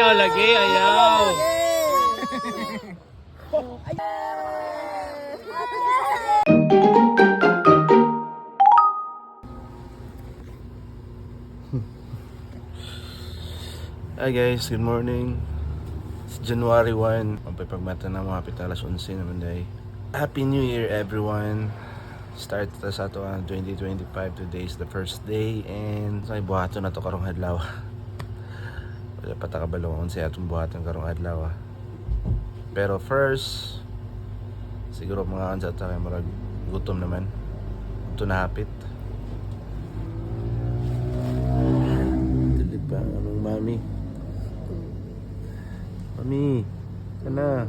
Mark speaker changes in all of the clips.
Speaker 1: Ayaw lagi, ayaw. Hi guys, good morning. It's January 1. Pagpapagmata na mga hapit alas 11 naman day. Happy New Year everyone. Start ta sa ato ang 2025. Today is the first day and sa buhaton na to karong adlaw. Wala pa ta kabalo kung siya atong buhaton karong adlaw. ah. Pero first siguro mga ansa ta kay marag gutom naman. Ito na hapit. Tulip pa ang among mami. Mami, kana.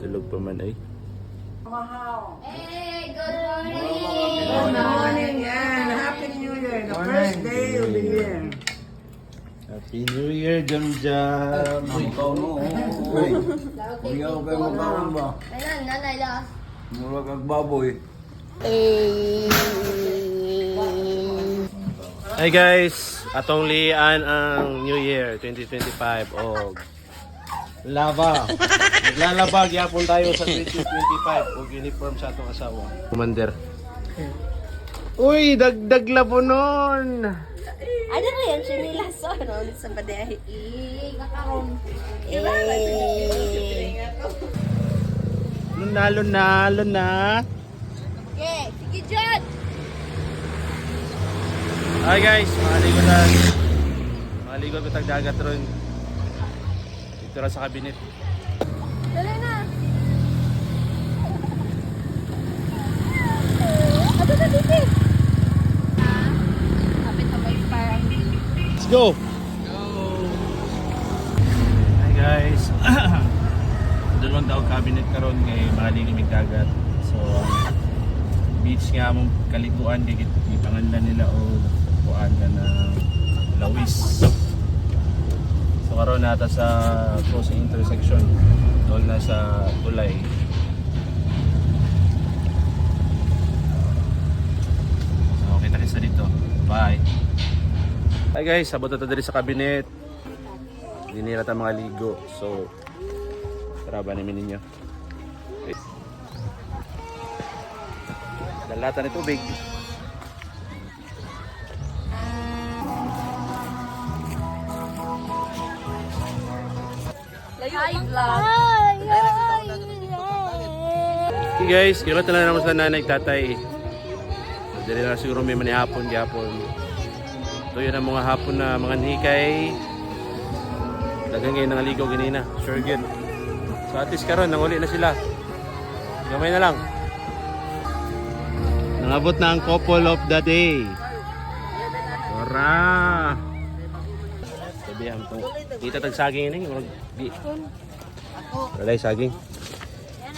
Speaker 1: Tulog pa man ay.
Speaker 2: Hey, good morning!
Speaker 3: Good morning and Happy New Year, the first day of the year.
Speaker 1: Happy New Year, Jam Jam!
Speaker 4: Ikaw mo. Uy, uyaw kayo magkaon ba?
Speaker 2: Ayun, nanay las.
Speaker 4: Mura kag baboy.
Speaker 1: Hi guys! Atong lian ang New Year 2025 o lava. Naglalaba gyapon tayo sa 2025 o uniform sa atong asawa. Commander. Uy, dagdag labonon.
Speaker 5: Ano na yan? Sinilaso. Ano ulit sa padehi?
Speaker 2: Eh, kakaroon.
Speaker 5: Eh.
Speaker 1: Luna, luna, luna.
Speaker 5: Okay, sige dyan.
Speaker 1: Hi guys, maligo lang. Maligo ko tag dagat ron. Dito lang sa kabinet.
Speaker 5: Dali na. Ano na dito? Kapit na ba yung parang
Speaker 1: Let's go! Hi guys! Doon lang daw cabinet karon kay maligo mig dagat. So, ang beach nga mong kalituan kay ipanganlan nila o kuan ka na Lawis. So karon nata sa crossing intersection doon na sa tulay. So, kita kita dito. Bye! Hi guys, sabot na to diri sa kabinet. Hindi nila ta mga ligo. So, tara ba namin ninyo? Okay. Ni tubig.
Speaker 5: Hi, vlog.
Speaker 1: Okay guys, kirot na naman sa nanay tatay. Dali na siguro may manihapon, gihapon. Ito yun ang mga hapon na mga hikay. Dagang ngayon nangaligaw ganina. Sure good. So at least karon nanguli na sila. Gamay na lang. Nangabot na ang couple of the day. Tara! Sabihan ko. Dito tag saging ini. Murag di. Wala saging.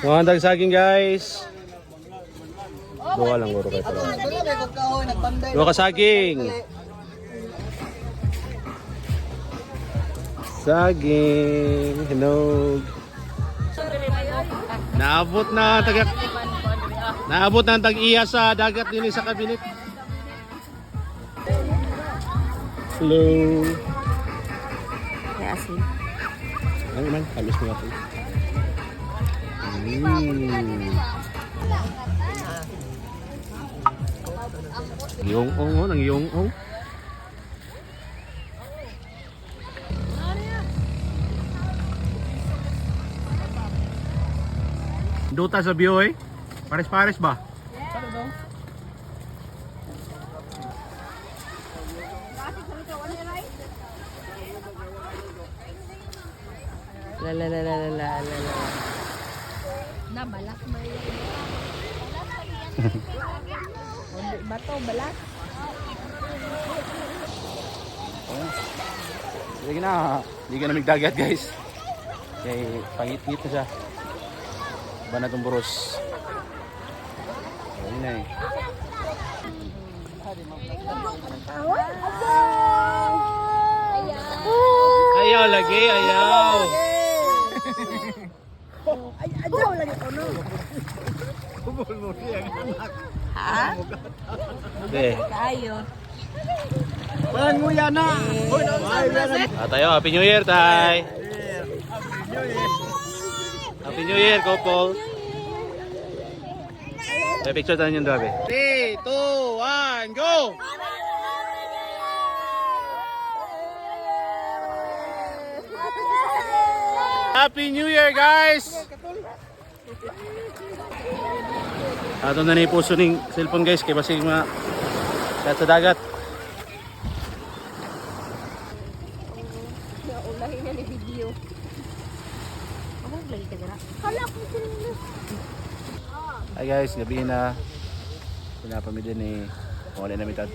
Speaker 1: Mga tag saging guys. Dua lang guro kayo talaga. Dua ka saging. Saging. Hinog. Naabot na tagak Naabot na ang tag-iya sa dagat din sa kabinet. Hello.
Speaker 5: Kaya asin.
Speaker 1: Ano man, halos mo ako. Mm. Yung ong oh, nang yung ong. Duta sa view eh. Pares-pares ba?
Speaker 5: La la la la la la la la. Na balak mo yan. Hindi ba to balak?
Speaker 1: Sige na, hindi ka na magdagat guys. Kaya pangit-ngit na siya. Ba na itong buros. Ayun na eh. Ayaw lagi, ayaw.
Speaker 3: Ay, adyaw lagi ko no.
Speaker 5: Ha?
Speaker 1: Be.
Speaker 5: Kayo.
Speaker 3: Walang nguya na.
Speaker 1: Ay, Ah, tayo, Happy New Year, tay! Happy New Year, couple! May picture tayo yung drabe. 3, 2, 1, go! Happy New Year, guys! Ato na ni puso ning cellphone guys kay basig mga kat sa dagat.
Speaker 5: Ulahin na ni video. Lagi. Hala ko sila.
Speaker 1: Hi guys, gabi na. Pinapamili ni wala na mitad